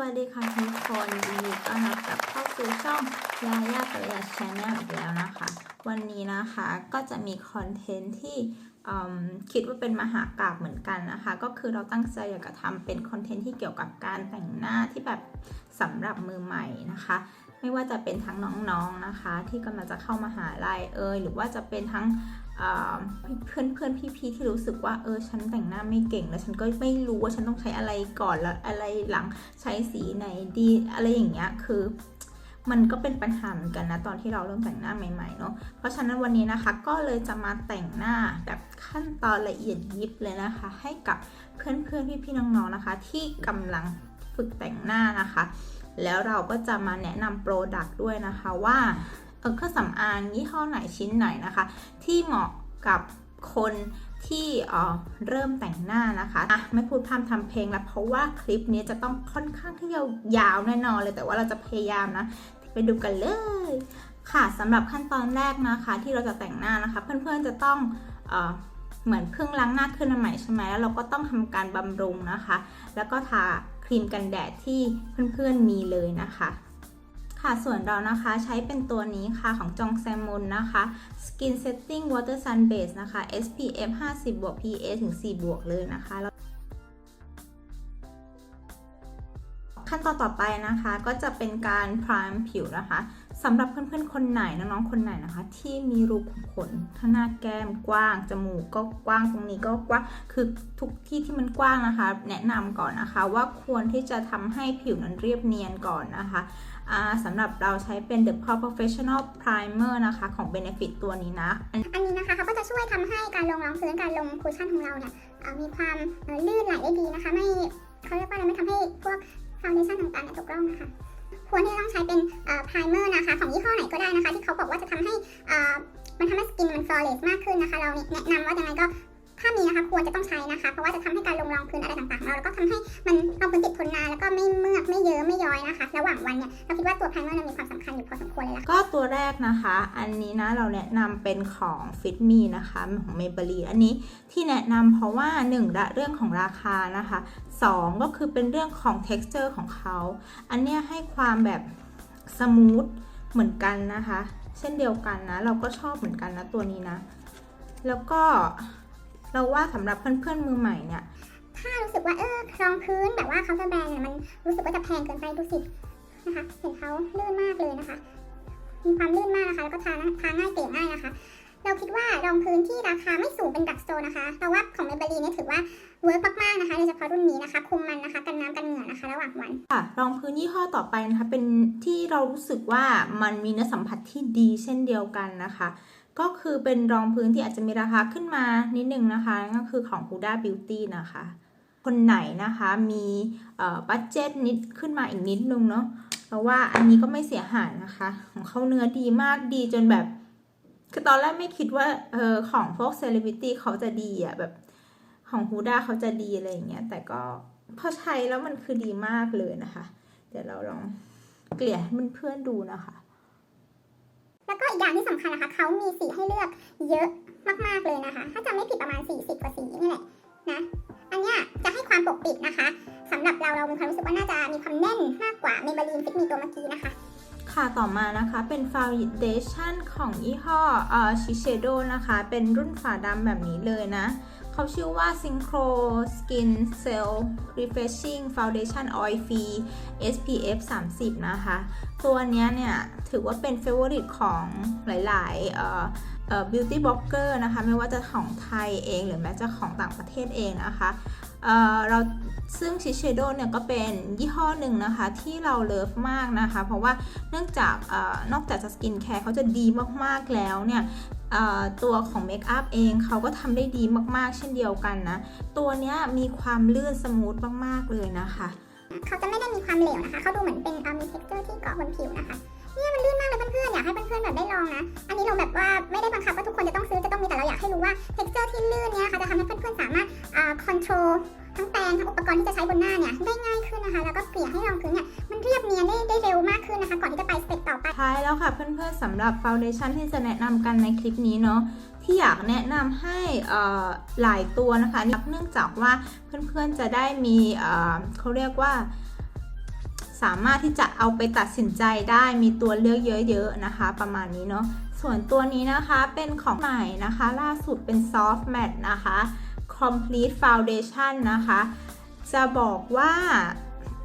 วัสดีค่ะทุกคนยินดีต้อนรับกลับเข้าสู่ช่องยาย่าประหยัดชาแนลอีกแล้วนะคะ วันนี้นะคะก็จะมีคอนเทนต์ที่คิดว่าเป็นมหากราบเหมือนกันนะคะ ก็คือเราตั้งใจอยากจะทำเป็นคอนเทนต์ที่เกี่ยวกับการแต่งหน้าที่แบบสำหรับมือใหม่นะคะ ไม่ว่าจะเป็นทั้งน้องๆนะคะ ที่กำลังจะเข้ามาหาลัยเอยหรือว่าจะเป็นทั้ง เพื่อนเพื่อนๆพี่ๆที่รู้สึกว่าเออฉันแต่งหน้าไม่เก่งแล้วฉันก็ไม่รู้ว่าฉันต้องใช้อะไรก่อนแล้วอะไรหลังใช้สีไหนดีอะไรอย่างเงี้ยคือ มันก็เป็นปัญหาเหมือนกันนะตอนที่เราเริ่มแต่งหน้าใหม่ๆเนาะเพราะฉะนั้นวันนี้นะคะก็เลยจะมาแต่งหน้าแบบขั้นตอนละเอียดยิบเลยนะคะ ให้กับเพื่อนๆพี่ๆน้องๆนะคะ ที่กำลังฝึกแต่งหน้านะคะ แล้วเราก็จะมาแนะนำโปรดักต์ด้วยนะคะว่า เออเครื่องสำอางยี่ห้อไหนชิ้นไหนนะคะ ที่เหมาะกับคนที่เริ่มแต่งหน้านะคะอะไม่พูดพร่ำทำเพลงแล้วเพราะว่าคลิปนี้จะต้องค่อนข้างที่ยาวแน่นอนเลย แต่ว่าเราจะพยายามนะไปดูกันเลยค่ะสำหรับขั้นตอนแรกนะคะ ที่เราจะแต่งหน้านะคะ เพื่อนๆจะต้องเออเหมือนเพิ่งล้างหน้าขึ้นมาใหม่ใช่ไหมแล้วเราก็ต้องทำการบำรุงนะคะ แล้วก็ทาครีมกันแดดที่เพื่อนๆมีเลยนะคะ ค่ะ ส่วนเรานะคะใช้เป็นตัวนี้ค่ะของจองแซมมอนนะคะ Skin Setting Water Sun Base นะคะ SPF 50บวก PA ถึง 4 บวกเลยนะคะแล้วขั้นตอนต่อไปนะคะก็จะเป็นการพรามผิวนะคะ สำหรับเพื่อนๆ คนไหนน้องๆ คนไหนนะคะ ที่มีรูขุมขนข้างหน้าแก้มกว้าง จมูกก็กว้างตรงนี้ก็กว้างคือทุกที่ที่มันกว้างนะคะ แนะนำก่อนนะคะว่าควรที่จะทำให้ผิวนั้นเรียบเนียนก่อนนะคะสำหรับเราใช้เป็น The Pore Professional Primer นะคะของ Benefit ตัวนี้นะ อันนี้นะคะเขาก็จะช่วยทำให้การลงรองพื้นการลงคุชชั่นของเราเนี่ยมีความลื่นไหลได้ดีนะคะ ไม่เขาเรียกว่าอะไรไม่ทำให้พวกฟาวเดชั่นต่างๆเนี่ยตกร่องนะคะ ควรที่จะต้องใช้เป็นไพรเมอร์นะคะ ของยี่ห้อไหนก็ได้นะคะ ที่เขาบอกว่าจะทำให้มันทำให้สกินมันฟลอเลสมากขึ้นนะคะ เราแนะนำว่ายังไงก็ถ้ามีนะคะควรจะต้องใช้นะคะ เพราะว่าจะทำให้การลงรองพื้นอะไรต่างๆของเราแล้วก็ทำให้มันรองพื้นติดทนนานแล้วก็ไม่เมือกไม่เยิ้มไม่ย้อยนะคะ ระหว่างวันเนี่ยเราคิดว่าตัวไพรเมอร์มีความสำคัญอยู่พอสมควรเลยล่ะก็ตัวแรกนะคะ อันนี้นะเราแนะนำเป็นของ Fit Me นะคะของ Maybelline อันนี้ที่แนะนำเพราะว่า1ละเรื่องของราคานะคะ 2 ก็คือเป็นเรื่องของ texture ของเขา อันเนี้ยให้ความแบบสมูทเหมือนกันนะคะ เช่นเดียวกันนะ เราก็ชอบเหมือนกันนะตัวนี้นะ แล้วก็เราว่าสำหรับเพื่อนๆมือใหม่เนี่ย ถ้ารู้สึกว่าเออรองพื้นแบบว่าเขาจะแบรนด์เนี่ยมันรู้สึกว่าจะแพงเกินไปดูสินะคะเห็นเขาลื่นมากเลยนะคะ มีความลื่นมากนะคะแล้วก็ทาทาง่ายเตะง่ายนะคะ เราคิดว่ารองพื้นที่ราคาไม่สูงเป็นดักโตนนะคะเราว่าของเมเบลีเนี่ยถือว่าเวิร์กมากๆนะคะโดยเฉพาะรุ่นนี้นะคะคุมมันนะคะกันน้ำกันเหงื่อนะคะระหว่างวันค่ะรองพื้นยี่ห้อต่อไปนะคะเป็นที่เรารู้สึกว่ามันมีเนื้อสัมผัสที่ดีเช่นเดียวกันนะคะ ก็คือเป็นรองพื้นที่อาจจะมีราคาขึ้นมานิดนึงนะคะก็คือของ Huda Beauty นะคะ คนไหนนะคะมีบัตเจ็ตนิดขึ้นมาอีกนิดนึงเนาะเพราะว่าอันนี้ก็ไม่เสียหายนะคะ ของเขาเนื้อดีมากดีจนแบบ คือตอนแรกไม่คิดว่าเออของพวกเซเลบริตี้เขาจะดีอะแบบของฮูด้าเขาจะดีอะไรอย่างเงี้ยแต่ก็พอใช้แล้วมันคือดีมากเลยนะคะ เดี๋ยวเราลองเกลี่ยให้เพื่อนๆดูนะคะ แล้วก็อีกอย่างที่สำคัญนะคะ เขามีสีให้เลือกเยอะมากๆเลยนะคะ ถ้าจำไม่ผิดประมาณ 40 กว่าสีนี่แหละนะ อันเนี้ยจะให้ความปกปิดนะคะสำหรับเราเรามีความรู้สึกว่าน่าจะมีความแน่นมากกว่าเมเบลีนฟิตมีตัวเมื่อกี้นะคะ ค่ะต่อมานะคะเป็น Foundation ของยี่ห้อเอ่อ Shiseido นะคะ เป็นรุ่นฝาดำแบบนี้เลยนะ เขาชื่อว่า Synchro Skin Cell Refreshing Foundation Oil Free SPF 30 นะคะ ตัวนี้เนี่ยถือว่าเป็น favorite ของหลายๆเอ่อเอ่อ beauty blogger นะคะ ไม่ว่าจะของไทยเองหรือแม้จะของต่างประเทศเองนะคะ เราซึ่งชิเชโดเนี่ยก็เป็นยี่ห้อหนึ่งนะคะ ที่เราเลิฟมากนะคะ เพราะว่าเนื่องจากอนอกจากสกินแคร์เขาจะดีมากๆแล้วเนี่ยตัวของเมคอัพเองเขาก็ทำได้ดีมากๆ เช่นเดียวกันนะ ตัวนี้มีความลื่นสมูทมากๆเลยนะคะ เขาจะไม่ได้มีความเหลวนะคะ เขาดูเหมือนเป็นมี texture ที่เกาะบนผิวนะคะ เนี่ยมันลื่นมากเลยเพื่อนๆอยากให้เพื่อนๆแบบได้ลองนะ อันนี้เราแบบว่าไม่ได้บังคับว่าทุกคนจะต้องซื้อจะต้องมีแต่เราอยากให้รู้ว่า texture ที่ลื่นเนี้ยค่ะจะทำให้เพื่อนๆสามารถ control ทั้งแปรงทั้งอุปกรณ์ที่จะใช้บนหน้าเนี่ยได้ง่ายขึ้นนะคะ แล้วก็เกลี่ยให้รองพื้นเนี่ยมันเรียบเนียนได้ได้เร็วมากขึ้นนะคะ ก่อนที่จะไปสเต็ปต่อไปท้ายแล้วค่ะเพื่อนๆสำหรับฟ o วเดชั่นที่จะแนะนำกันในคลิปนี้เนาะที่อยากแนะนำให้หลายตัวนะคะเนื่องจากว่าเพื่อนๆจะได้มีเขาเรียกว่า สามารถที่จะเอาไปตัดสินใจได้มีตัวเลือกเยอะๆนะคะ ประมาณนี้เนาะส่วนตัวนี้นะคะเป็นของใหม่นะคะ ล่าสุดเป็น soft matte นะคะ complete foundation นะคะ จะบอกว่า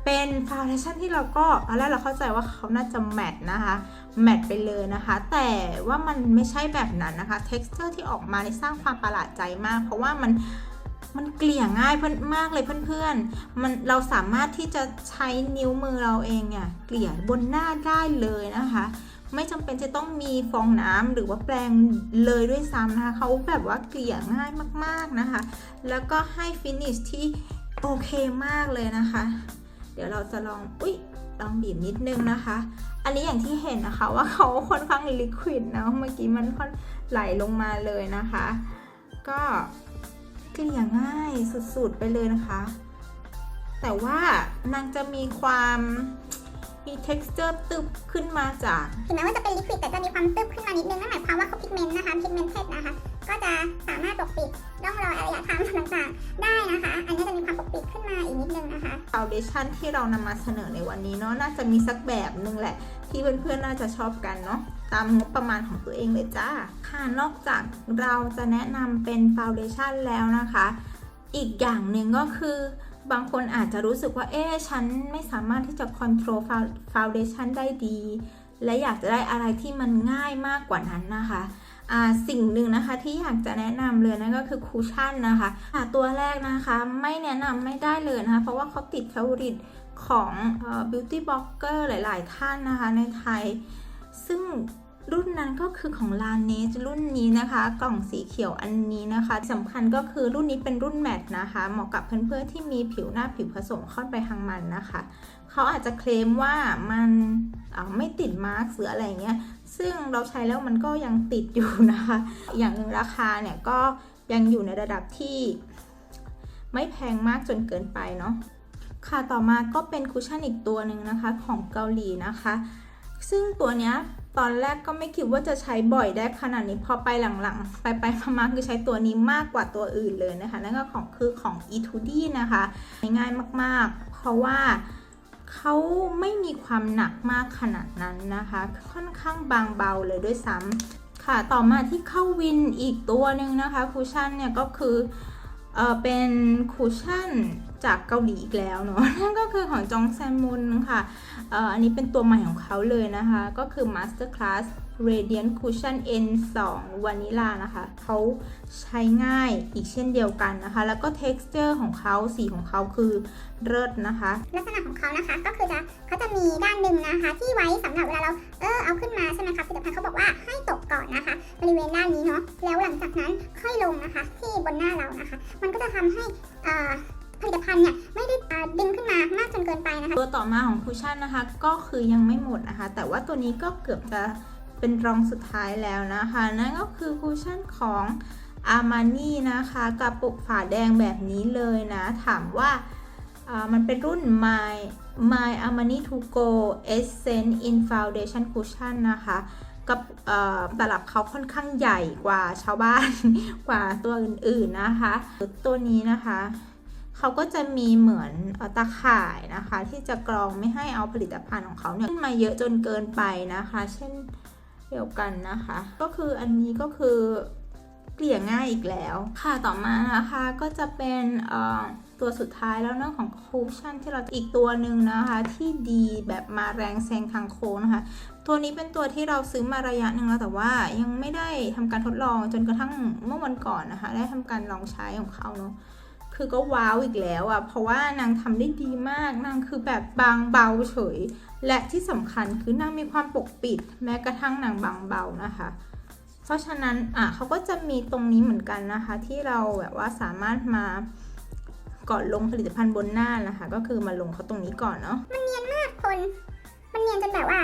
เป็นฟาวเดชั่นที่เราก็ตอนแรกเราเข้าใจว่าเขาน่าจะแมทนะคะแมทไปเลยนะคะ แต่ว่ามันไม่ใช่แบบนั้นนะคะ เท็กซ์เจอร์ที่ออกมาในสร้างความประหลาดใจมาก เพราะว่ามัน มันเกลี่ยง่ายเพื่อนมากเลยเพื่อนๆ มันเราสามารถที่จะใช้นิ้วมือเราเองเนี่ยเกลี่ยบนหน้าได้เลยนะคะ ไม่จำเป็นจะต้องมีฟองน้ำหรือว่าแปรงเลยด้วยซ้ำนะคะเขาแบบว่าเกลี่ยง่ายมากๆนะคะ แล้วก็ให้ฟินิชที่โอเคมากเลยนะคะ เดี๋ยวเราจะลองอุ๊ยลองบีบนิดนึงนะคะ อันนี้อย่างที่เห็นนะคะว่าเขาค่อนข้างลิควิดนะเมื่อกี้มันค่อนไหลลงมาเลยนะคะ ก็ เกลี่ยง่ายสุดๆไปเลยนะคะ แต่ว่านางจะมีความมี texture ตึบขึ้นมาจากถึงแม้ว่าจะเป็นลิควิดแต่จะมีความตึบขึ้นมานิดนึงนั่นหมายความว่าเขาพิกเมนต์นะคะพิกเมนเทดนะคะ ก็จะสามารถปกปิดร่องรอยอารยธรรมต่างๆ ได้นะคะ อันนี้จะมีความปกปิดขึ้นมาอีกนิดนึงนะคะฟาวเดชั่นที่เรานำมาเสนอในวันนี้เนาะน่าจะมีสักแบบหนึ่งแหละ ที่เพื่อนๆน่าจะชอบกันเนาะ ตามงบประมาณของตัวเองเลยจ้า ค่ะ นอกจากเราจะแนะนำเป็นฟาวเดชั่นแล้วนะคะ อีกอย่างหนึ่งก็คือบางคนอาจจะรู้สึกว่า เอ๊ะ ฉันไม่สามารถที่จะค o n t r o l ฟาวเดชันได้ดี และอยากจะได้อะไรที่มันง่ายมากกว่านั้นนะคะอ่าสิ่งหนึ่งนะคะที่อยากจะแนะนำเลยนั่นก็คือคูชั่นนะคะตัวแรกนะคะไม่แนะนำไม่ได้เลยนะคะ เพราะว่าเขาติดเฟ v o r i t ของเอ่อ beauty blogger หลาย ๆ ท่านนะคะในไทย ซึ่งรุ่นนั้นก็คือของลานเนสรุ่นนี้นะคะ กล่องสีเขียวอันนี้นะคะสำคัญก็คือรุ่นนี้เป็นรุ่นแมตต์นะคะ เหมาะกับเพื่อนๆที่มีผิวหน้าผิวผสมค่อนไปทางมันนะคะ เขาอาจจะเคลมว่ามันออไม่ติดมาร์กหรืออะไรเงี้ยซึ่งเราใช้แล้วมันก็ยังติดอยู่นะคะ อย่างหนึ่งราคาเนี่ยก็ยังอยู่ในระดับที่ไม่แพงมากจนเกินไปเนาะค่ะต่อมาก็เป็นคุชชั่นอีกตัวหนึ่งนะคะของเกาหลีนะคะ ซึ่งตัวเนี้ย ตอนแรกก็ไม่คิดว่าจะใช้บ่อยได้ขนาดนี้พอไปหลังๆ ไปไปมาๆคือใช้ตัวนี้มากกว่าตัวอื่นเลยนะคะ นั่นก็ของคือของ E2D นะคะง่ายมากๆ เพราะว่าเขาไม่มีความหนักมากขนาดนั้นนะคะ ค่อนข้างบางเบาเลยด้วยซ้ำค่ะ ต่อมาที่เข้าวินอีกตัวหนึ่งนะคะ คุชชั่นเนี่ยก็คือเออเป็นคุชชั่น จากเกาหลีอีกแล้วเนาะนั่นก็คือของจองแซมมุนค่ะอันนี้เป็นตัวใหม่ของเขาเลยนะคะ ก็คือ Master Class Radiant Cushion N2 Vanilla นะคะเขาใช้ง่ายอีกเช่นเดียวกันนะคะ แล้วก็ texture ของเขาสีของเขาคือเลิศนะคะ ลักษณะของเขานะคะก็คือจะเขาจะมีด้านหนึ่งนะคะ ที่ไว้สำหรับเวลาเราเออเอาขึ้นมาใช่ไหมคะผลิตภัณฑ์เขาบอกว่าให้ตกก่อนนะคะ บริเวณด้านนี้เนาะแล้วหลังจากนั้นค่อยลงนะคะ ที่บนหน้าเรานะคะ มันก็จะทำให้อ่า ผลิตภัณฑ์เนี่ยไม่ได้ดึงขึ้นมามากจนเกินไปนะคะ ตัวต่อมาของคุชชั่นนะคะ ก็คือยังไม่หมดนะคะ แต่ว่าตัวนี้ก็เกือบจะเป็นรองสุดท้ายแล้วนะคะ นั่นก็คือคุชชั่นของอามานี่นะคะกระปุกฝาแดงแบบนี้เลยนะ ถามว่าามันเป็นรุ่น My My Armani To Go Essence in Foundation Cushion นะคะกับตลับเขาค่อนข้างใหญ่กว่าชาวบ้าน กว่าตัวอื่นๆนะคะ ตัวนี้นะคะ เขาก็จะมีเหมือนตาข่ายนะคะ ที่จะกรองไม่ให้เอาผลิตภัณฑ์ของเขาเนี่ยขึ้นมาเยอะจนเกินไปนะคะ เช่นเดียวกันนะคะ ก็คืออันนี้ก็คือเกลี่ยง่ายอีกแล้ว ค่ะต่อมานะคะก็จะเป็นตัวสุดท้ายแล้วเรื่องของคูชั่นที่เราอีกตัวหนึ่งนะคะ ที่ดีแบบมาแรงแซงทางโค้งนะคะ ตัวนี้เป็นตัวที่เราซื้อมาระยะหนึ่งแล้วแต่ว่ายังไม่ได้ทำการทดลองจนกระทั่งเมื่อวันก่อนนะคะ ได้ทำการลองใช้ของเขาเนาะ คือก็ว้าวอีกแล้วอะ่ะ เพราะว่านางทำได้ดีมาก นางคือแบบบางเบาเฉย และที่สำคัญคือนางมีความปกปิด แม้กระทั่งนางบางเบานะคะ เพราะฉะนั้นอะเขาก็จะมีตรงนี้เหมือนกันนะคะ ที่เราแบบว่าสามารถมาก่อนลงผลิตภัณฑ์บนหน้านะคะ ก็คือมาลงเขาตรงนี้ก่อนเนาะ มันเนียนมากคน มันเนียนจนแบบว่า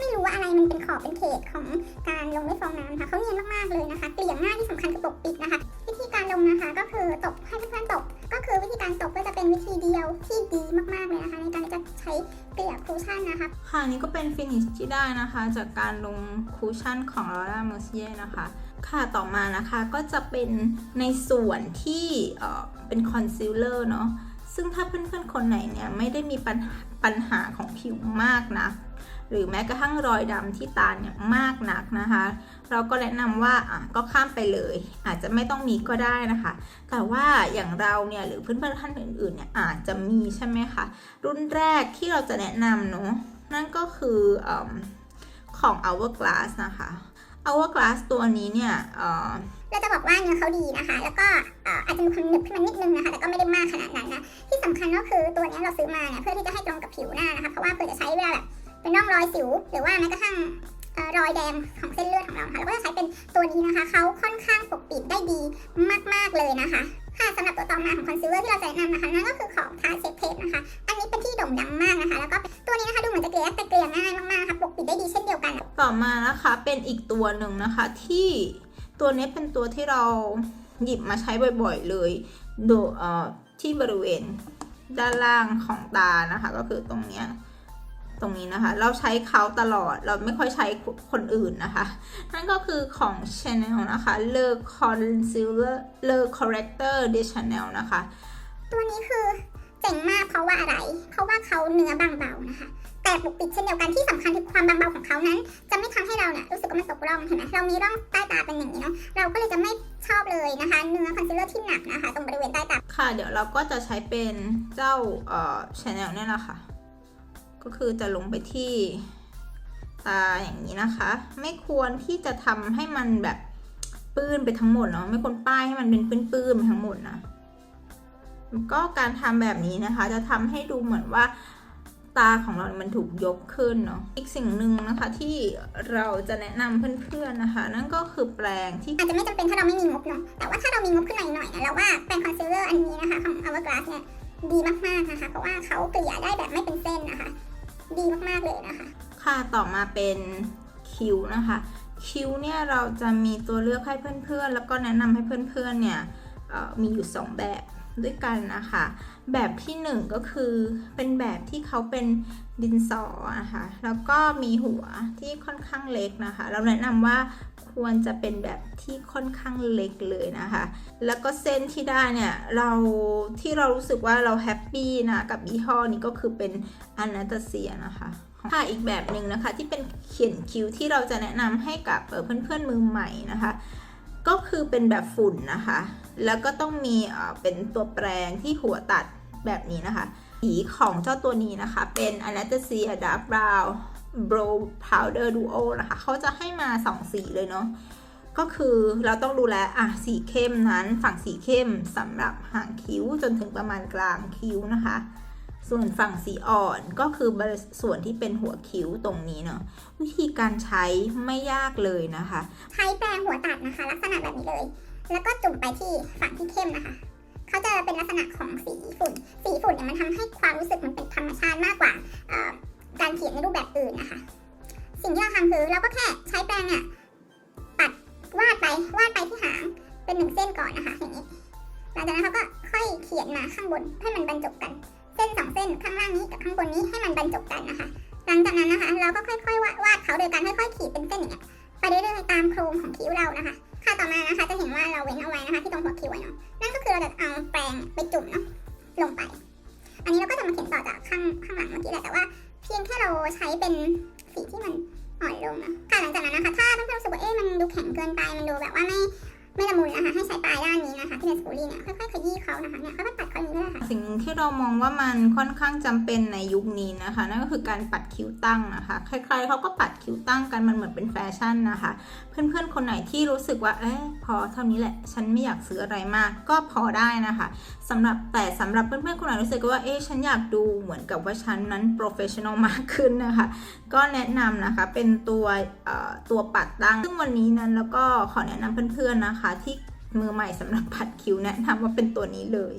ไม่รู้ว่าอะไรมันเป็นขอบเป็นเขตของการลงด้วยฟองน้ำนะคะเขาเนียนมากๆเลยนะคะเกลี่ยง่ายที่สำคัญคือปกปิดนะคะ วิธีการลงนะคะก็คือตบให้เพื่อนๆตบก็คือวิธีการตบก็จะเป็นวิธีเดียวที่ดีมากๆเลยนะคะ ในการที่จะใช้เกลี่ยคูชั่นนะคะค่ะนี่ก็เป็นฟินิชที่ได้นะคะ จากการลงคูชั่นของ Laura Mercier นะคะค่ะต่อมานะคะก็จะเป็นในส่วนที่เออเป็นคอนซีลเลอร์เนาะซึ่งถ้าเพื่อนๆคนไหนเนี่ยไม่ได้มีปัญหาปัญหาของผิวมากนะ หรือแม้กระทั่งรอยดำที่ตาเนี่ยมากนักนะคะ เราก็แนะนำว่าอะก็ข้ามไปเลย อาจจะไม่ต้องมีก็ได้นะคะ แต่ว่าอย่างเราเนี่ยหรือเพื่อนๆท่านอื่นๆเนี่ยอาจจะมีใช่ไหมคะรุ่นแรกที่เราจะแนะนำเนาะนั่นก็คืออของ Hourglass นะคะ Hourglass ตัวนี้เนี่ยเราจะบอกว่าเนื้อเขาดีนะคะ แล้วก็อาจจะมีความหนึบขึ้นมานิดนึงนะคะ แต่ก็ไม่ได้มากขนาดนั้นนะ ที่สำคัญก็คือตัวนี้เราซื้อมาเนี่ยเพื่อที่จะให้ตรงกับผิวหน้านะคะ เพราะว่าเพื่อจะใช้เวลาแบบ เป็นร่องรอยสิว หรือว่าแม้กระทั่งรอยแดงของเส้นเลือดของเรานะคะเราก็จะใช้เป็นตัวนี้นะคะ เขาค่อนข้างปกปิดได้ดีมาก ๆ เลยนะคะ ค่ะสำหรับตัวต่อมาของคอนซีลเลอร์ที่เราจะแนะนำนะคะนั่นก็คือของทาเซฟเทสนะคะ อันนี้เป็นที่โด่งดังมากนะคะ แล้วก็ตัวนี้นะคะดูเหมือนจะเกลี่ยแต่เกลี่ยง่ายมากๆนะคะปกปิดได้ดีเช่นเดียวกัน ต่อมานะคะเป็นอีกตัวหนึ่งนะคะที่ตัวนี้เป็นตัวที่เราหยิบมาใช้บ่อยๆเลยโดยเอ่อที่บริเวณด้านล่างของตานะคะ ก็คือตรงเนี้ย ตรงนี้นะคะ เราใช้เขาตลอดเราไม่ค่อยใช้คนอื่นนะคะ นั่นก็คือของ Chanel นะคะ Le Concealer Le Corrector de Chanel นะคะ ตัวนี้คือเจ๋งมากเพราะว่าอะไร เพราะว่าเขาเนื้อบางเบานะคะ แต่ปกปิดเช่นเดียวกันที่สำคัญคือความบางเบาของเขานั้น จะไม่ทำให้เราเนี่ยรู้สึกว่ามันตกร่องเห็นไหมเรามีร่องใต้ตาเป็นอย่างนี้เนาะเราก็เลยจะไม่ชอบเลยนะคะ เนื้อคอนซีลเลอร์ที่หนักนะคะ ตรงบริเวณใต้ตาค่ะ เดี๋ยวเราก็จะใช้เป็นเจ้าเอ่อ Chanel เนี่ยแหละค่ะ ก็คือจะลงไปที่ตาอย่างนี้นะคะ ไม่ควรที่จะทำให้มันแบบปื้นไปทั้งหมดเนาะไม่ควรป้ายให้มันเป็นปื้นๆไปทั้งหมดนะก็การทำแบบนี้นะคะ จะทำให้ดูเหมือนว่าตาของเรา มันถูกยกขึ้นเนาะ อีกสิ่งหนึ่งนะคะที่เราจะแนะนำเพื่อนๆนะคะ นั่นก็คือแปรงที่อาจจะไม่จำเป็นถ้าเราไม่มีงบเนาะ แต่ว่าถ้าเรามีงบขึ้นมาหน่อยนะเราว่าแปรงคอนซีลเลอร์อันนี้นะคะของ Hourglass เนี่ยดีมากๆนะคะ เพราะว่าเขาเกลี่ยได้แบบไม่เป็นเส้นนะคะ ดีมากๆเลยนะคะ ค่ะต่อมาเป็นคิ้วนะคะ คิ้วเนี่ยเราจะมีตัวเลือกให้เพื่อนๆ แล้วก็แนะนำให้เพื่อนๆเนี่ยมีอยู่ 2 แบบ ด้วยกันนะคะ แบบที่ 1 ก็คือเป็นแบบที่เขาเป็นดินสอนะคะแล้วก็มีหัวที่ค่อนข้างเล็กนะคะ เราแนะนำว่าควรจะเป็นแบบที่ค่อนข้างเล็กเลยนะคะ แล้วก็เส้นที่ได้เนี่ยเราที่เรารู้สึกว่าเราแฮปปี้นะกับยี่ห้อนี้ก็คือเป็นอนาตาเซียนะคะค่ะอีกแบบหนึ่งนะคะที่เป็นเขียนคิ้วที่เราจะแนะนำให้กับเอ่อเพื่อนๆมือใหม่นะคะ ก็คือเป็นแบบฝุ่นนะคะ แล้วก็ต้องมีเป็นตัวแปรงที่หัวตัดแบบนี้นะคะ สีของเจ้าตัวนี้นะคะ เป็น Anastasia Dark Brown Brow Powder Duo นะคะ เขาจะให้มา 2 สีเลยเนาะ ก็คือเราต้องดูแลอะ สีเข้มนั้น ฝั่งสีเข้มสำหรับหางคิ้วจนถึงประมาณกลางคิ้วนะคะ ส่วนฝั่งสีอ่อนก็คือส่วนที่เป็นหัวคิ้วตรงนี้เนาะ วิธีการใช้ไม่ยากเลยนะคะ ใช้แปรงหัวตัดนะคะ ลักษณะแบบนี้เลย แล้วก็จุ่มไปที่ฝั่งที่เข้มนะคะเขาจะเป็นลักษณะของสีฝุ่น สีฝุ่นเนี่ยมันทำให้ความรู้สึกมันเป็นธรรมชาติมากกว่าการเขียนในรูปแบบอื่นนะคะ สิ่งที่เราทำคือเราก็แค่ใช้แปรงเนี่ยปัดวาดไปวาดไปที่หางเป็นหนึ่งเส้นก่อนนะคะอย่างนี้หลังจากนั้นเขาก็ค่อยเขียนมาข้างบนให้มันบรรจบกัน เส้นสองเส้นข้างล่างนี้กับข้างบนนี้ให้มันบรรจบกันนะคะ หลังจากนั้นนะคะ เราก็ค่อยๆวาดวาดเขาโดยการค่อยๆขีดเป็นเส้นอย่างเงี้ยไปเรื่อยๆตามโครงของคิ้วเรานะคะ ค่ะต่อมานะคะจะเห็นว่าเราเว้นเอาไว้นะคะที่ตรงหัวคิ้วไว้เนาะนั่นก็คือเราจะเอาแปรงไปจุ่มเนาะลงไป อันนี้เราก็จะมาเขียนต่อจากข้างข้างหลังเมื่อกี้แหละแต่ว่า เพียงแค่เราใช้เป็นสีที่มันอ่อนลงนะค่ะหลังจากนั้นนะคะ ถ้าเพื่อนๆรู้สึกว่าเอ๊ะมันดูแข็งเกินไปมันดูแบบว่าไม่ ไม่ละมุนนะคะให้ใช้ปลายด้านนี้นะคะที่เป็นสปูรี่เนี่ยค่อยๆขยี้เขานะคะเนี่ยค่อยๆปัดเขาอย่างนี้เลยค่ะสิ่งที่เรามองว่ามันค่อนข้างจำเป็นในยุคนี้นะคะ นั่นก็คือการปัดคิ้วตั้งนะคะใครๆเขาก็ปัดคิ้วตั้งกันมันเหมือนเป็นแฟชั่นนะคะ เพื่อนๆคนไหนที่รู้สึกว่าเอ๊ะพอเท่านี้แหละ ฉันไม่อยากซื้ออะไรมาก ก็พอได้นะคะสำหรับแต่สำหรับเพื่อนๆคนไหนรู้สึกว่าเอ๊ะฉันอยากดูเหมือนกับว่าฉันนั้นโปรเฟชชั่นอลมากขึ้นนะคะ ก็แนะนำนะคะเป็นตัวตัวปัดตั้งซึ่งวันนี้นั้นแล้วก็ขอแนะนำเพื่อนๆนะคะที่มือใหม่สำหรับปัดคิ้วแนะนำว่าเป็นตัวนี้เลย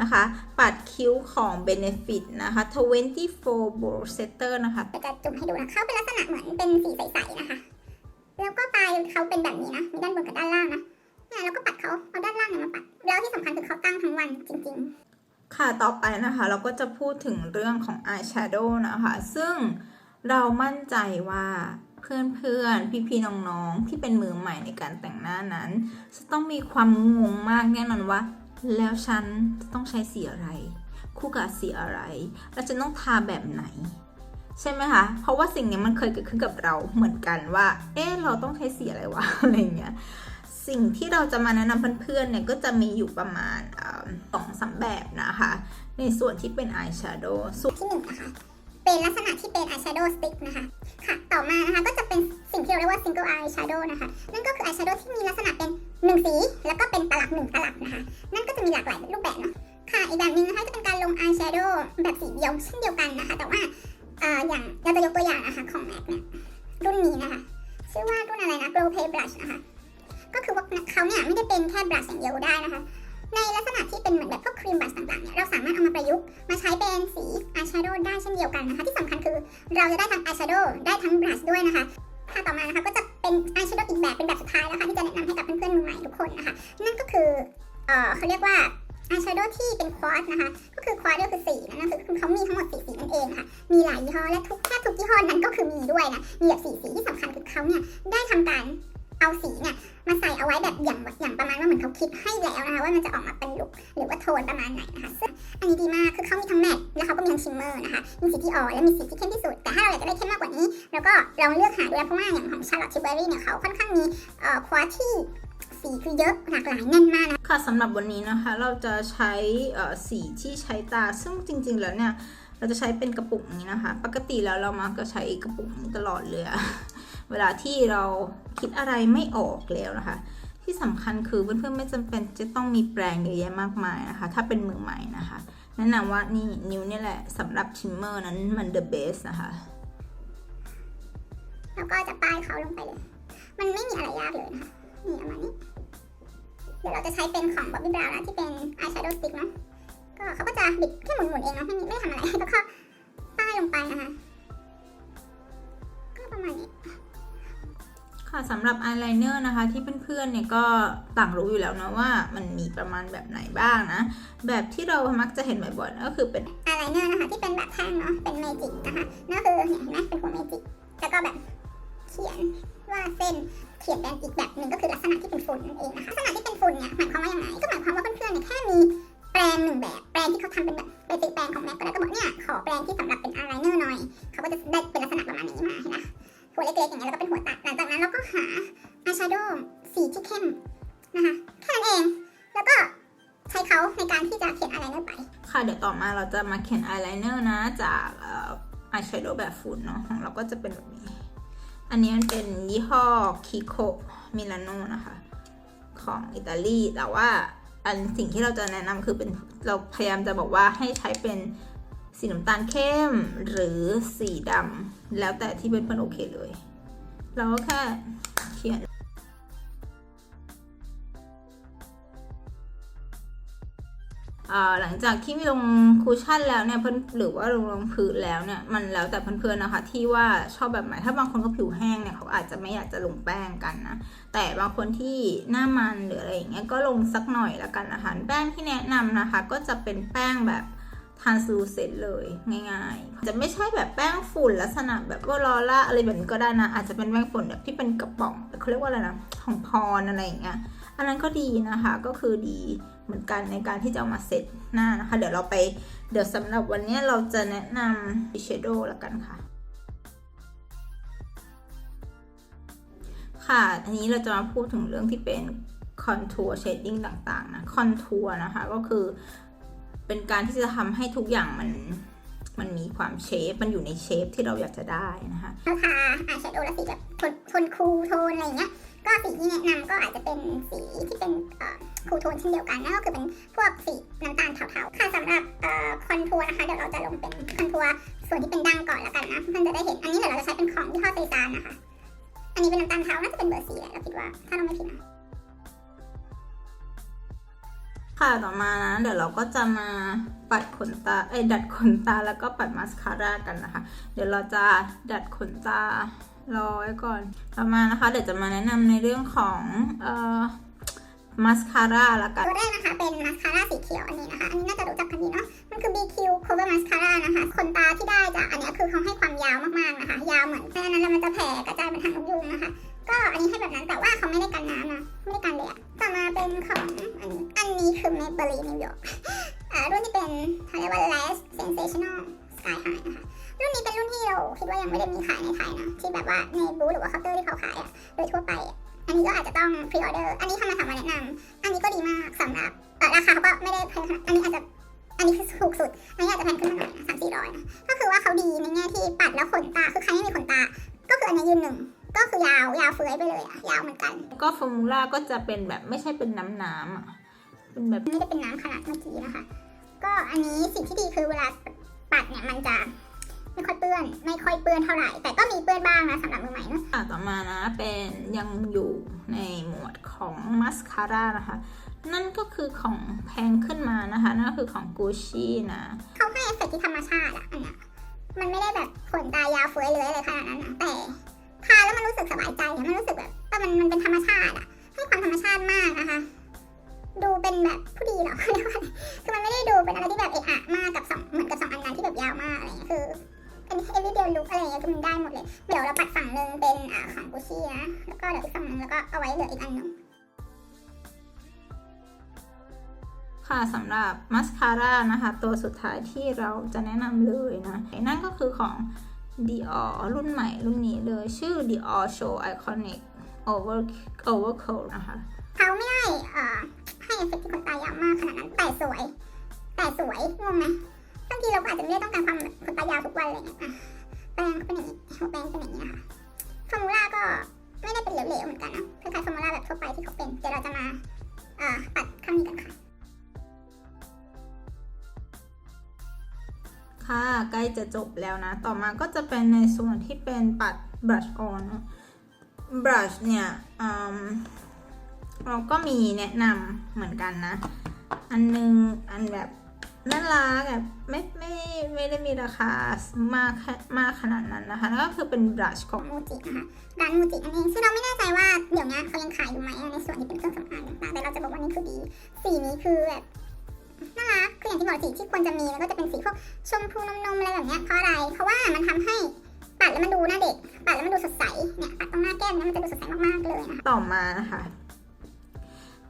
นะคะ ปัดคิ้วของ Benefit นะคะ 24 Brow Setter นะคะเราจะจุ่มให้ดูนะเขาเป็นลักษณะเหมือนเป็นสีใสๆนะคะ แล้วก็ปลายเขาเป็นแบบนี้นะ มีด้านบนกับด้านล่างนะเนี่ยเราก็ปัดเขาเอาด้านล่างเนี่ยมาปัด แล้วที่สำคัญคือเขาตั้งทั้งวันจริงค่ะ ต่อไปนะคะเราก็จะพูดถึงเรื่องของ eyeshadow นะคะ ซึ่งเรามั่นใจว่า เพื่อนๆพี่ๆน้องๆ ที่เป็นมือใหม่ในการแต่งหน้านั้น จะต้องมีความงงมากแน่นอนว่า แล้วฉันต้องใช้สีอะไร คู่กับสีอะไร แล้วจะต้องทาแบบไหน ใช่ไหมคะ เพราะว่าสิ่งนี้มันเคยเกิดขึ้นกับเราเหมือนกันว่า เอ๊ะเราต้องใช้สีอะไรวะอะไรเงี้ยสิ่งที่เราจะมาแนะนำเพื่อนๆเนี่ยก็จะมีอยู่ประมาณสองสามแบบนะคะ ในส่วนที่เป็นอายแชโดว์ส่วนที่หนึ่งนะคะ เป็นลักษณะที่เป็น eyeshadow stick นะคะค่ะต่อมานะคะก็จะเป็นสิ่งที่เราเรียกว่า single eye shadow นะคะ นั่นก็คือ eyeshadow ที่มีลักษณะเป็นหนึ่งสี แล้วก็เป็นตลับหนึ่งตลับนะคะ นั่นก็จะมีหลากหลายรูปแบบเนาะค่ะอีกแบบหนึ่งนะคะจะเป็นการลง eyeshadow แบบสีเดียวเช่นเดียวกันนะคะ แต่ว่าเอ่ออย่างเราจะยกตัวอย่างนะคะของ MAC เนี่ยรุ่นนี้นะคะ ชื่อว่ารุ่นอะไรนะ Glow Play Brush นะคะก็คือว่าเขาเนี่ยไม่ได้เป็นแค่ brush อย่างเดียวได้นะคะ ในลักษณะ เป็นเหมือนแบบพวกครีมบัชต่างๆเนี่ยเราสามารถเอามาประยุกต์มาใช้เป็นสีอายแชโดว์ได้เช่นเดียวกันนะคะที่สำคัญคือเราจะได้ทั้งอายแชโดว์ได้ทั้งบลัชด้วยนะคะค่ะต่อมานะคะก็จะเป็นอายแชโดว์อีกแบบเป็นแบบสุดท้ายแล้วค่ะที่จะแนะนำให้กับเพื่อนๆมือใหม่ทุกคนนะคะนั่นก็คือเอ่อเขาเรียกว่าอายแชโดว์ที่เป็นควอตนะคะก็คือควอตก็คือสีนั่นนะคือเขามีทั้งหมดสีสีนั่นเองค่ะมีหลายยี่ห้อและทุกแทบทุกยี่ห้อนั้นก็คือมีด้วยนะมีแบบสีสีที่สำคัญคือเขาเนี่ยได้ทำการ เอาสีเนี่ยมาใส่เอาไว้แบบอย่างอย่างประมาณว่าเหมือนเขาคิดให้แล้วนะคะว่ามันจะออกมาเป็นลุคหรือว่าโทนประมาณไหนนะคะซึ่งอันนี้ดีมากคือเขามีทั้งแมตต์แล้วเขาก็มีทั้งชิมเมอร์นะคะมีสีที่อ่อนและมีสีที่เข้มที่สุด แต่ถ้าเราอยากจะได้เข้มมากกว่านี้แล้วก็ลองเลือกหาดูนะเพราะว่าอย่างของชาร์ลอตทิเบอรี่เนี่ยเขาค่อนข้างมีเอ่อควอที่สีคือเยอะหลากหลายแน่นมากนะค่ะสำหรับวันนี้นะคะเราจะใช้เอ่อสีที่ใช้ตาซึ่งจริง ๆ แล้วเนี่ย เราจะใช้เป็นกระปุกนี้นะคะ ปกติแล้วเรามักจะใช้กระปุกนี้ตลอดเลยอะ เวลาที่เราคิดอะไรไม่ออกแล้วนะคะ ที่สำคัญคือเพื่อนๆไม่จำเป็นจะต้องมีแปรงเยอะแยะมากมายนะคะ ถ้าเป็นมือใหม่นะคะแนะนำว่านี่นิ้วนี่แหละสำหรับชิมเมอร์นั้นมัน the best นะคะ แล้วก็จะป้ายเขาลงไปเลย มันไม่มีอะไรยากเลยนะคะนี่ประมาณนี้ เดี๋ยวเราจะใช้เป็นของ Bobbi Brown นะที่เป็น eyeshadow stick เนาะก็เขาก็จะบิดแค่หมุนๆเองเนาะไม่ไม่ทำอะไรแล้วก็ป้ายลงไปนะคะก็ประมาณนี้ ค่ะสำหรับอายไลเนอร์นะคะที่เพื่อนๆเนี่ยก็ต่างรู้อยู่แล้วนะว่ามันมีประมาณแบบไหนบ้างนะ แบบที่เรามักจะเห็นบ่อยๆก็คือเป็นอายไลเนอร์นะคะที่เป็นแบบแท่งเนาะเป็นเมจิกนะคะนั่นคือเนี่ยเห็นไหมเป็นหัวเมจิกแล้วก็แบบเขียนว่าเส้นเขียนเป็นอีกแบบหนึ่งก็คือลักษณะที่เป็นฝุ่นนั่นเองนะคะลักษณะที่เป็นฝุ่นเนี่ยหมายความว่ายังไงก็หมายความว่าเพื่อนๆเนี่ยแค่มีแปรงหนึ่งแบบแปรงที่เขาทำเป็นแบบเป็นแปรงของแม็กก็ได้ก็บอกเนี่ย เขียนอายไลเนอร์นะจากอายแชโดว์แบบฝุ่นเนาะของเราก็จะเป็นแบบนี้ อันนี้มันเป็นยี่ห้อคิโคมิลานโนนะคะ ของอิตาลี แต่ว่าอันสิ่งที่เราจะแนะนำคือเป็นเราพยายามจะบอกว่าให้ใช้เป็นสีน้ำตาลเข้มหรือสีดำแล้วแต่ที่เพื่อนๆโอเคเลย เราก็แค่ หลังจากที่ลงคูชั่นแล้วเนี่ยเพื่อนหรือว่าลงรองพื้นแล้วเนี่ยมันแล้วแต่เพื่อนๆนะคะ ที่ว่าชอบแบบไหนถ้าบางคนก็ผิวแห้งเนี่ยเขาอาจจะไม่อยากจะลงแป้งกันนะแต่บางคนที่หน้ามันหรืออะไรอย่างเงี้ยก็ลงสักหน่อยละกันนะคะแป้งที่แนะนำนะคะ ก็จะเป็นแป้งแบบทานซูเซนเลยง่ายๆ จะไม่ใช่แบบแป้งฝุ่นลักษณะแบบว่าลอล่าอะไรแบบนี้ก็ได้นะ อาจจะเป็นแป้งฝุ่นแบบที่เป็นกระป๋องเขาเรียกว่าอะไรนะของพรอะไรอย่างเงี้ยอันนั้นก็ดีนะคะก็คือดี เหมือนกันในการที่จะเอามาเซตหน้านะคะ เดี๋ยวเราไปเดี๋ยวสำหรับวันนี้เราจะแนะนำ eyeshadow ละกันค่ะ ค่ะอันนี้เราจะมาพูดถึงเรื่องที่เป็น contour shading ต่างๆนะ contour นะคะก็คือเป็นการที่จะทำให้ทุกอย่างมันมันมีความเชฟ มันอยู่ในเชฟที่เราอยากจะได้นะคะเราทาอายแชโดว์และสีแบบโทนคูลโทนอะไรอย่างเงี้ย ก็สีที่แนะนำก็อาจจะเป็นสีที่เป็นคูโทนเช่นเดียวกันนั่นก็คือเป็นพวกสีน้ำตาลเทาๆค่ะสำหรับคอนทัวร์นะคะเดี๋ยวเราจะลงเป็นคอนทัวร์ส่วนที่เป็นดังก่อนแล้วกันนะเพื่อนจะได้เห็นอันนี้เดี๋ยวเราจะใช้เป็นของยี่ห้อเซซานนะคะ อันนี้เป็นน้ำตาลเทาน่าจะเป็นเบอร์สีแหละเราคิดว่าถ้าเราไม่ผิดนะค่ะต่อมานะเดี๋ยวเราก็จะมาปัดขนตาเอ้ดัดขนตาแล้วก็ปัดมาสคาร่ากันนะคะ เดี๋ยวเราจะดัดขนตา รอไว้ก่อนต่อมานะคะ เดี๋ยวจะมาแนะนำในเรื่องของเอ่อมาสคาร่าละกันตัวแรกนะคะ เป็นมาสคาร่าสีเขียวอันนี้นะคะ อันนี้น่าจะรู้จักกันดีเนาะ มันคือ BQ Cover Mascara นะคะ ขนตาที่ได้จากอันนี้คือเขาให้ความยาวมากๆนะคะ ยาวเหมือนไม่งั้นแล้วมันจะแผ่กระจายเป็นทางนกยูงนะคะ ก็อันนี้ให้แบบนั้นแต่ว่าเขาไม่ได้กันน้ำนะ ไม่ได้กันเลยอะต่อมาเป็นของอันนี้ อันนี้คือ Maybelline New York อ่ารุ่นที่เป็นเขาเรียกว่า last sensational sky high นะคะ รุ่นนี้เป็นรุ่นที่เราคิดว่ายังไม่ได้มีขายในไทยนะที่แบบว่าในบูธหรือว่าเคาน์เตอร์ที่เขาขายอะโดยทั่วไปอะอันนี้ก็อาจจะต้องพรีออเดอร์อันนี้ทำมาถามมาแนะนำอันนี้ก็ดีมากสำหรับเอ่ราคาเขาก็ไม่ได้แพงอันนี้อาจจะอันนี้คือถูกสุดอันนี้อาจจะแพงขึ้นมาหน่อยสามสี่ร้อยนะก็คือว่าเขาดีในแง่ที่ปัดแล้วขนตาคือใครไม่มีขนตา ก็คืออันนี้ยืนหนึ่งก็คือยาวยาวเฟื้อยไปเลยอะยาวเหมือนกัน ก็ฟอร์มูล่าก็จะเป็นแบบไม่ใช่เป็นน้ำน้ำๆอะเป็นแบบไม่ได้เป็นน้ำขนาดเมื่อกี้นะคะ ก็อันนี้สิ่งที่ดีคือเวลาปัดเนี่ยมันจะ ไม่ค่อยเปื้อน ไม่ค่อยเปื้อนเท่าไหร่ แต่ก็มีเปื้อนบ้างนะสำหรับมือใหม่เนอะอะต่อมานะเป็นยังอยู่ในหมวดของมัสคาร่านะคะ นั่นก็คือของแพงขึ้นมานะคะ นั่นก็คือของกูชี่นะเขาให้เอฟเฟกต์ที่ธรรมชาติอะอันเนี้ยมันไม่ได้แบบขนตายาวเฟื้อยเลยอะไรขนาดนั้นนะแต่ทาแล้วมันรู้สึกสบายใจอะมันรู้สึกแบบเออมันมันเป็นธรรมชาติอะให้ความธรรมชาติมากนะคะ ดูเป็นแบบผู้ดีเหรอเรียกว่าอะไรคือมันไม่ได้ดูเป็นอะไรที่แบบเอะอะมากกับสองเหมือนกับสองอันนั้นที่แบบยาวมากอะไรเงี้ยคือ เป็นเอวิเดียลุกอะไรเงี้ยคือมันได้หมดเลย เดี๋ยวเราปัดฝั่งหนึ่งเป็นอ่าของกุชี่นะ แล้วก็เดี๋ยวอีกฝั่งหนึ่งแล้วก็เอาไว้เหลืออีกอันหนึ่งค่ะสำหรับมัสคาร่านะคะ ตัวสุดท้ายที่เราจะแนะนำเลยนะ นั่นก็คือของ Dior รุ่นใหม่รุ่นนี้เลยชื่อ Dior Show Iconic Over Overcoat นะคะเขาไม่ได้เอ่อให้เอฟเฟกต์ที่ขนตายาวมากขนาดนั้นแต่สวย แต่สวยงงไหม บางทีเราก็อาจจะไม่ได้ต้องการความขนตายาวทุกวันอะไรเงี้ยแปรงก็เป็นอย่างนี้หัวแปรงเป็นอย่างนี้นะคะฟอร์มูล่าก็ไม่ได้เป็นเหลวๆเหมือนกันนะคล้ายๆฟอร์มูล่าแบบทั่วไปที่เขาเป็นเดี๋ยวเราจะมาปัดข้างนี้กันค่ะ ค่ะใกล้จะจบแล้วนะ ต่อมาก็จะเป็นในส่วนที่เป็นปัด brush on brush เนี่ยเราก็มีแนะนำเหมือนกันนะ อันนึงอันแบบ น่ารักแบบไม่ไม่ไม่ได้มีราคามากแค่มากขนาดนั้นนะคะนั่นก็คือเป็น brush ของมูจินะคะร้านมูจินั่นเองซึ่งเราไม่แน่ใจว่าเดี๋ยวนี้เขายังขายอยู่ไหมในส่วนที่เป็นเครื่องสำอางต่างๆแต่เราจะบอกว่านี่คือดี สีนี้คือแบบน่ารักคืออย่างที่บอกสีที่ควรจะมีแล้วก็จะเป็นสีพวกชมพูนมๆอะไรแบบเนี้ยเพราะอะไร เพราะว่ามันทำให้ปัดแล้วมันดูหน้าเด็กปัดแล้วมันดูสดใสเนี่ยปัดตรงหน้าแก้มเนี่ยมันจะดูสดใสมากๆเลยนะคะต่อมานะคะ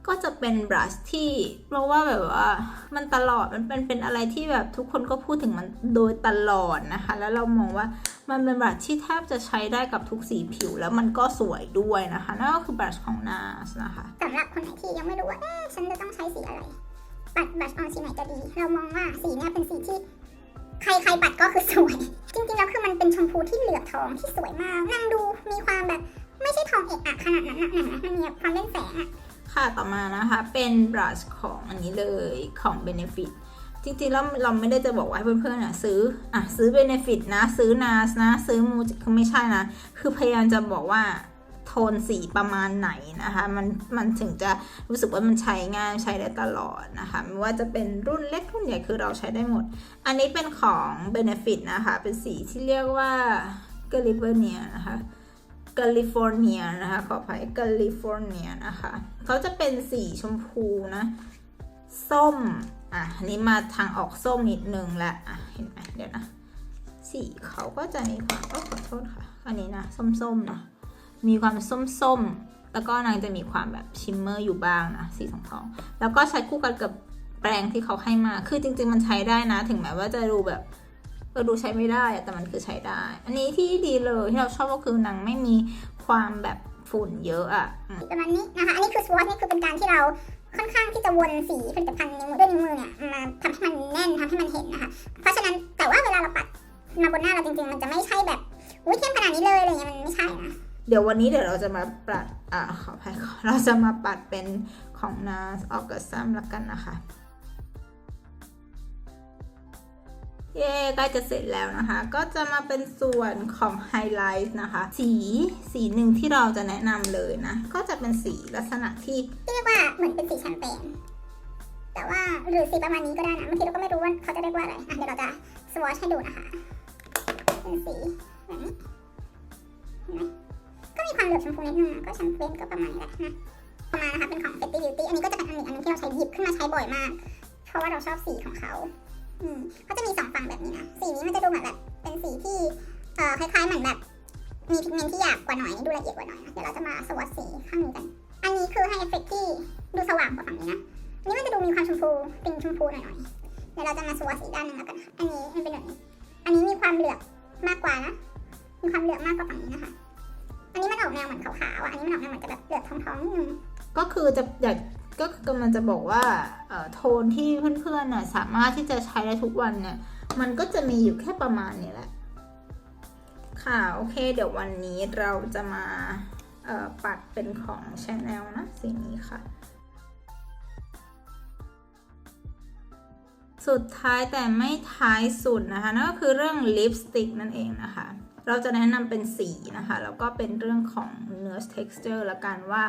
ก็จะเป็นบรัชที่เพราะว่าแบบว่ามันตลอดมันเป็นเป็นอะไรที่แบบทุกคนก็พูดถึงมันโดยตลอดนะคะ แล้วเรามองว่ามันเป็นบรัชที่แทบจะใช้ได้กับทุกสีผิวแล้วมันก็สวยด้วยนะคะ นั่นก็คือบรัชของ NARS นะคะสำหรับคนไหนที่ยังไม่รู้ว่าเอ๊ะฉันจะต้องใช้สีอะไร ปัดบัชออนสีไหนจะดี เรามองว่าสีเนี่ยเป็นสีที่ใครใครปัดก็คือสวย จริงๆแล้วคือมันเป็นชมพูที่เหลือบทองที่สวยมาก นั่งดูมีความแบบไม่ใช่ทองเอกอะขนาดนั้นนะนะมันมีความเล่นแสงอะ ค่ะต่อมานะคะเป็นบรัชของอันนี้เลยของ Benefit จริงๆแล้วเราไม่ได้จะบอกว่าให้เพื่อนๆอะซื้ออะซื้อ Benefit นะ ซื้อ NARS นะ ซื้อมูคือไม่ใช่นะ คือพยายามจะบอกว่าโทนสีประมาณไหนนะคะมันมันถึงจะรู้สึกว่ามันใช้ง่ายใช้ได้ตลอดนะคะไม่ว่าจะเป็นรุ่นเล็กรุ่นใหญ่คือเราใช้ได้หมด อันนี้เป็นของ Benefit นะคะ เป็นสีที่เรียกว่า g a l i v e r n i a นะคะ แคลิฟอร์เนียนะคะ ขออภัยแคลิฟอร์เนียนะคะ เขาจะเป็นสีชมพูนะ ส้ม อะอันนี้มาทางออกส้มนิดนึงและอะ เห็นไหมเดี๋ยวนะ สีเขาก็จะมีความก็ขอโทษค่ะ อันนี้นะ ส้มๆนะมีความส้มๆ แล้วก็นางจะมีความแบบชิมเมอร์อยู่บ้างนะ สีทองทองๆแล้วก็ใช้คู่กันกับแปรงที่เขาให้มา คือจริง ๆ มันใช้ได้นะ ถึงแม้ว่าจะดูแบบ เออดูใช้ไม่ได้อะแต่มันคือใช้ได้ อันนี้ที่ดีเลยที่เราชอบก็คือนางไม่มีความแบบฝุ่นเยอะอะอืมประมาณนี้นะคะ อันนี้คือสวอตนี่คือเป็นการที่เราค่อนข้างที่จะวนสีผลิตภัณฑ์นิ้วด้วยนิ้วมือเนี่ยมาทำให้มันแน่นทำให้มันเห็นนะคะ เพราะฉะนั้นแต่ว่าเวลาเราปัดมาบนหน้าเราจริงๆ มันจะไม่ใช่แบบอุ้ยเข้มขนาดนี้เลยอะไรเงี้ยมันไม่ใช่นะเดี๋ยววันนี้เดี๋ยวเราจะมาปัดอ่าขออภัยขอเราจะมาปัดเป็นของนาออกกับซัมละกันนะคะ เย้ใกล้จะเสร็จแล้วนะคะ ก็จะมาเป็นส่วนของไฮไลท์นะคะ สีสีหนึ่งที่เราจะแนะนำเลยนะ ก็จะเป็นสีลักษณะที่เรียกว่าเหมือนเป็นสีแชมเปญแต่ว่าหรือสีประมาณนี้ก็ได้นะบางทีเราก็ไม่รู้ว่าเขาจะเรียกว่าอะไรอะเดี๋ยวเราจะสวอชให้ดูนะคะเป็นสีแบบนี้เห็นไหมก็มีความเหลือบชมพูนิดนึงนะก็แชมเปญก็ประมาณนี้แหละนะต่อมาณนะคะเป็นของ Fenty Beauty อันนี้ก็จะเป็นอันหนึ่งอันหนึงที่เราใช้หยิบขึ้นมาใช้บ่อยมาก เพราะว่าเราชอบสีของเขา อืมก็จะมีสองฝั่งแบบนี้นะ สีนี้มันจะดูเหมือนแบบเป็นสีที่เอ่อคล้ายๆเหมือนแบบ มีพิกเมนต์ที่หยาบกว่าหน่อยดูละเอียดกว่าหน่อยนะเดี๋ยวเราจะมาสวอตสีข้างนี้กัน อันนี้คือให้เอฟเฟกต์ที่ดูสว่างกว่าฝั่งนี้นะอันนี้มันจะดูมีความชมพูปิงชมพูหน่อยๆเดี๋ยวเราจะมาสวอชอีด้านหนึ่งแล้วกันอันนี้มันเป็นแบบนี้อันนี้มีความเหลือบมากกว่านะ มีความเหลือบมากกว่าฝั่งนี้นะคะ อันนี้มันออกแนวเหมือนขาวๆอะอันนี้มันออกแนวเหมือนจะแบบเหลือบทองๆนิดนึงก็คือจะอยาก ก็กำลังจะบอกว่าโทนที่เพื่อนๆน่ะสามารถที่จะใช้ได้ทุกวันเนี่ย มันก็จะมีอยู่แค่ประมาณนี้แหละ ค่ะ โอเค เดี๋ยววันนี้เราจะมาปัดเป็นของ Chanel นะสีนี้ค่ะ สุดท้ายแต่ไม่ท้ายสุดนะคะ นั่นก็คือเรื่องลิปสติกนั่นเองนะคะเราจะแนะนำเป็นสีนะคะ แล้วก็เป็นเรื่องของเนื้อ texture ละกันว่า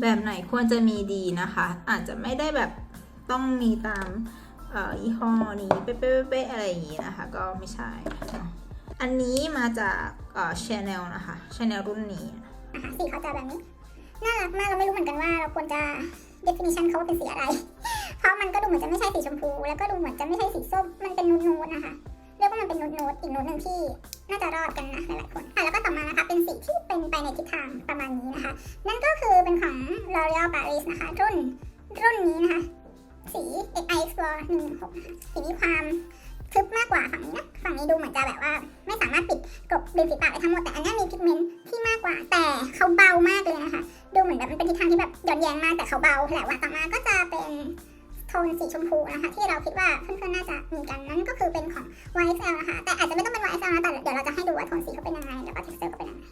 แบบไหนควรจะมีดีนะคะ อาจจะไม่ได้แบบต้องมีตามยี่ห้อนี้เป๊ะๆๆอะไรอย่างนี้นะคะ ก็ไม่ใช่ อันนี้มาจากเอ่อ Chanel นะคะ Chanel รุ่นนี้สีเขาจะแบบนี้ น่ารักมากเราไม่รู้เหมือนกันว่าเราควรจะ definition เขาว่าเป็นสีอะไร เพราะมันก็ดูเหมือนจะไม่ใช่สีชมพู แล้วก็ดูเหมือนจะไม่ใช่สีส้ม มันเป็นนูดๆนะคะ เรียกว่ามันเป็นนูดๆอีกนูดหนึ่งที่ น่าจะรอดกันนะหลายๆคนค่ะแล้วก็ต่อมานะคะเป็นสีที่เป็นไปในทิศทางประมาณนี้นะคะ นั่นก็คือเป็นของ L'Oreal Paris นะคะรุ่นรุ่นนี้นะคะ สี XI Explore 116สีมีความทึบมากกว่าฝั่งนี้นะฝั่งนี้ดูเหมือนจะแบบว่า ไม่สามารถปิดกลบริมฝีปากได้ทั้งหมดแต่อันนี้มีพิกเมนต์ที่มากกว่า แต่เขาเบามากเลยนะคะ ดูเหมือนแบบมันเป็นทิศทางที่แบบย้อนแย้งมากแต่เขาเบาแหละว่าต่อมาก็จะเป็น โทนสีชมพูนะคะที่เราคิดว่าเพื่อนๆน่าจะมีกันนั่นก็คือเป็นของ YSL นะคะแต่อาจจะไม่ต้องเป็น YSL นะแต่เดี๋ยวเราจะให้ดูว่าโทนสีเขาเป็นยังไงแล้วก็ texture เขาเป็นยังไง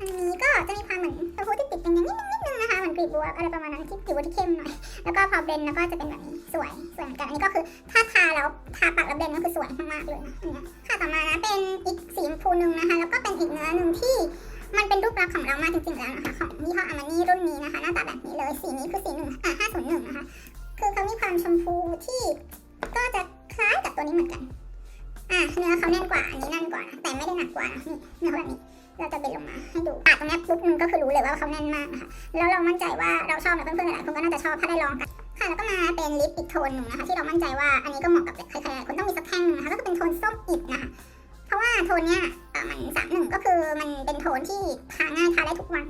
อันนี้ก็จะมีความเหมือนชมพูที่ติดเป็นอย่างนิดนิดนึงนะคะเหมือนกลีบบัวอะไรประมาณนั้นที่กลีบบัวที่เข้มหน่อยแล้วก็พอเบลนด์แล้วก็จะเป็นแบบนี้สวยสวยเหมือนกันอันนี้ก็คือถ้าทาแล้วทาปากแล้วเบลนด์ก็คือสวยมากๆเลยนะอันเนี้ยค่ะต่อมานะเป็นอีกสีชมพูหนึ่งนะคะแล้วก็เป็นอีกเนื้อหนึ่งที่มันเป็นรูปลักษณ์ของเรามาจริงๆแล้วนะคะของยี่ห้ออามานี่รุ่นนี้นะคะหน้าตาแบบนี้เลยสีนี้คือสีหนึ่งอะห้าศูนย์หนึ่งนะคะ คือเขามีความชมพูที่ก็จะคล้ายกับตัวนี้เหมือนกัน อะเนื้อเขาแน่นกว่า อันนี้แน่นกว่านะแต่ไม่ได้หนักกว่านะนี่เนื้อแบบนี้ เราจะเบนลงมาให้ดูปากตรงนี้ปุ๊บนึงก็คือรู้เลยว่าเขาแน่นมากนะคะแล้วเรามั่นใจว่าเราชอบนะเพื่อนๆหลายคนก็น่าจะชอบถ้าได้ลองกันค่ะแล้วก็มาเป็นลิปอีกโทนหนึ่งนะคะที่เรามั่นใจว่าอันนี้ก็เหมาะกับใครๆหลายคนต้องมีสักแท่งหนึงนะคะก็คือเป็นโทนส้มอิดนะคะเพราะว่าโทนเนี้ยมันสามหนึ่งก็คือมันเป็นโทนที่ทาง่ายทาได้ทุกวัน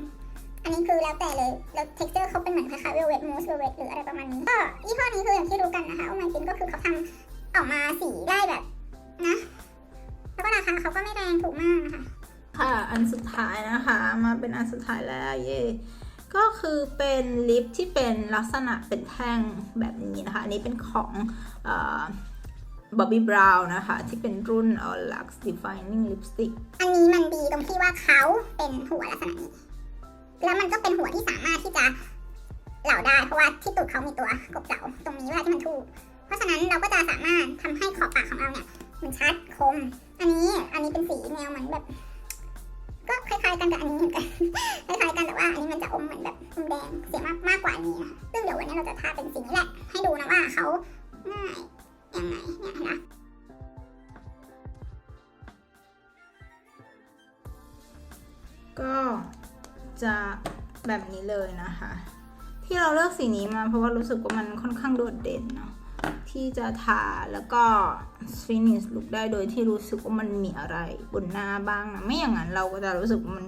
อันนี้คือแล้วแต่เลย แล้ว texture เขาเป็นเหมือนคล้ายๆ velvet mousse velvet หรืออะไรประมาณนี้ ก็ยี่ห้อนี้คืออย่างที่รู้กันนะคะโอไมฟินก็คือเขาทำออกมาสีได้แบบนะ แล้วก็ราคาเขาก็ไม่แรงถูกมากนะคะ ค่ะ อันสุดท้ายนะคะ มาเป็นอันสุดท้ายแล้วเย่ก็คือเป็นลิปที่เป็นลักษณะเป็นแท่งแบบนี้นะคะ อันนี้เป็นของบอบบี้บราวน์นะคะ ที่เป็นรุ่น All Lux Defining Lipstick อันนี้มันดีตรงที่ว่าเขาเป็นหัวลักษณะนี้ แล้วมันก็เป็นหัวที่สามารถที่จะเหลาได้เพราะว่าที่ตูดเขามีตัวกบเหลาตรงนี้เวลาที่มันทูบเพราะฉะนั้นเราก็จะสามารถทำให้ขอบปากของเราเนี่ยมันชัดคม อันนี้อันนี้เป็นสีแนวเหมือนแบบ ก็คล้ายๆกันกับอันนี้เหมือนกันคล้ายๆกันแต่ว่าอันนี้มันจะอมเหมือนแบบอมแดงเสียมากมากกว่านี้นะซึ่งเดี๋ยววันนี้เราจะทาเป็นสีนี้แหละให้ดูนะว่าเขาง่ายยังไงเนี่ยนไหมก็ จะแบบนี้เลยนะคะ ที่เราเลือกสีนี้มาเพราะว่ารู้สึกว่ามันค่อนข้างโดดเด่นเนาะที่จะทาแล้วก็ finish look ได้โดยที่รู้สึกว่ามันมีอะไรบนหน้าบ้างนะไม่อย่างนั้นเราก็จะรู้สึกว่ามัน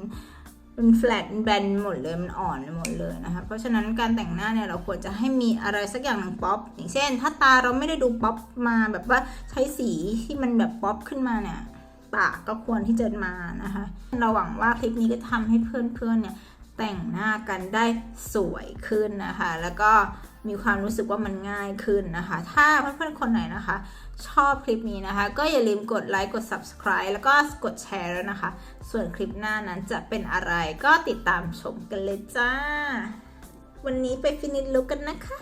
มันแฟลตแบนหมดเลยมันอ่อนหมดเลยนะคะเพราะฉะนั้นการแต่งหน้าเนี่ยเราควรจะให้มีอะไรสักอย่างหนึ่งป๊อปอย่างเช่น ถ้าตาเราไม่ได้ดูป๊อปมาแบบว่าใช้สีที่มันแบบป๊อปขึ้นมาเนี่ย ปากก็ควรที่จะมานะคะเราหวังว่าคลิปนี้ก็ทำให้เพื่อนๆเนี่ยแต่งหน้ากันได้สวยขึ้นนะคะ แล้วก็มีความรู้สึกว่ามันง่ายขึ้นนะคะ ถ้าเพื่อนๆคนไหนนะคะ ชอบคลิปนี้นะคะ ก็อย่าลืมกดไลค์กด subscribe แล้วก็กดแชร์แล้วนะคะ ส่วนคลิปหน้านั้นจะเป็นอะไรก็ติดตามชมกันเลยจ้า วันนี้ไปฟินิชลุกกันนะคะ